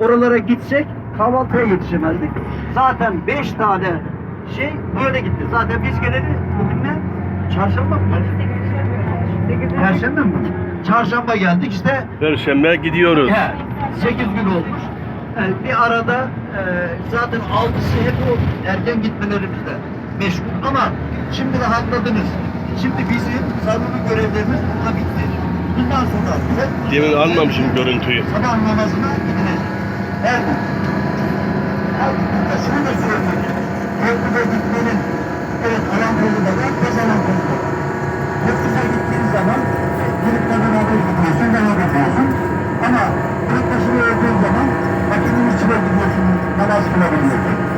Oralara gitsek kahvaltıya yetişemezdik. Zaten beş tane şey böyle gitti. Zaten biz geleli bugün ne? Çarşamba mı? Perşembe mi? Çarşamba geldik işte Perşembe gidiyoruz. He, 8 gün olmuş. Yani bir arada e, zaten altısı hep o erken gitmelerimizde meşgul. Ama şimdi rahatladınız. Şimdi bizim zaruri görevlerimiz burada bitti. Bundan sonra hep Demin almamışım görüntüyü. sabah namazına e da söylemek. Korkuda gitmenin evet alan kolunda var, kazanan kolunda var. Korkuda gittiğin zaman gelip kazanamayı gidiyorsun, devam ediyorsun. Ama tek başına olduğun zaman makinenin içine gidiyorsun, namaz kılabiliyorsun.